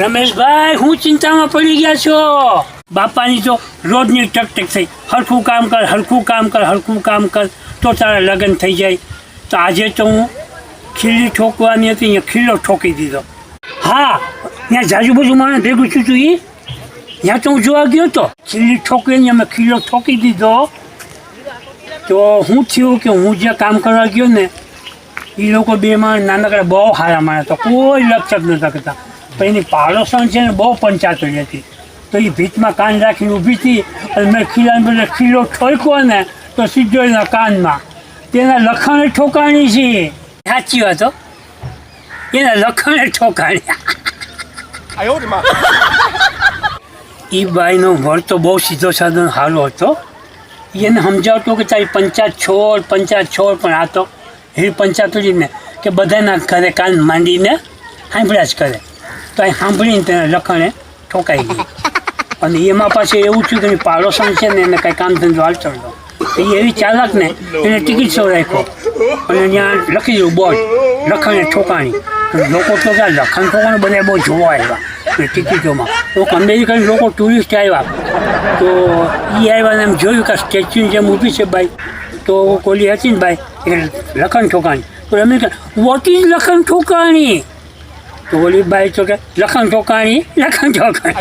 રમેશભાઈ, હું ચિંતામાં પડી ગયા છો? બાપાની તો રોજની ટકટક થઈ. હરખું કામ કર, હરખું કામ કર, હરખું કામ કર, તો તારા લગ્ન થઈ જાય. તો આજે તો હું ખીલી ઠોકવાની હતી, અહીંયા ખીલો ઠોકી દીધો. હા, ત્યાં જાજુબાજુ માણસ ભેગું છું તું એ ત્યાં તો હું જોવા ગયો તો. ખીલી ઠોકીને અમે ખીલો ઠોકી દીધો. તો હું થયું કે હું જે કામ કરવા ગયો ને એ લોકો બે માણસ નાનકડા બહુ સારા માણસ તો કોઈ લક્ષક નતા કરતા. પણ એની પાડોશણ છે ને બહુ પંચાતો હતી. તો એ ભીતમાં કાન રાખીને ઊભી હતી અને મેં ખીલાને બધા ખીલો ઠોક્યો ને તો સીધો એના કાનમાં. તેના લખણે ઠોકાણી છે. સાચી વાતો એના લખણે ઠોકાણ્યા એ ભાઈનો વળ તો બહુ સીધો સાધન સારો હતો. એને સમજાવતો કે તારી પંચાયત છોડ પંચાયત છોડ પણ આ તો હીર પંચાયત ને કે બધાના ઘરે કાન માંડીને સાંભળ્યા જ કરે. તો એ સાંભળીને તેને લખણે ઠોકાઈ ગઈ અને એમાં પાછું એવું થયું કે પાડોશન છે ને એને કાંઈ કામ ધંધો હાલતો હતો એ એવી ચાલક ને એને ટિકિટ સૌ રાખ્યો. અને ત્યાં લખી દીધું બોર્ડ લખણે ઠોકાણી. લોકો તો ત્યાં લખણ ઠોકાણ બધા બહુ જોવા આવ્યા એ ટિકિટોમાં. તો અમેરિકન લોકો ટુરિસ્ટ આવ્યા. તો એ આવ્યા ને એમ જોયું કે સ્ટેચ્યુ જેમ ઊભી છે ભાઈ. તો કોલી હતી ને ભાઈ, એ લખણ ઠોકાણી. તો કે વોટ ઇઝ લખણ ઠોકાણી? તો ઓલી બાઈ તો કે લખણ ચોકાણી લખણ ચોકાણી.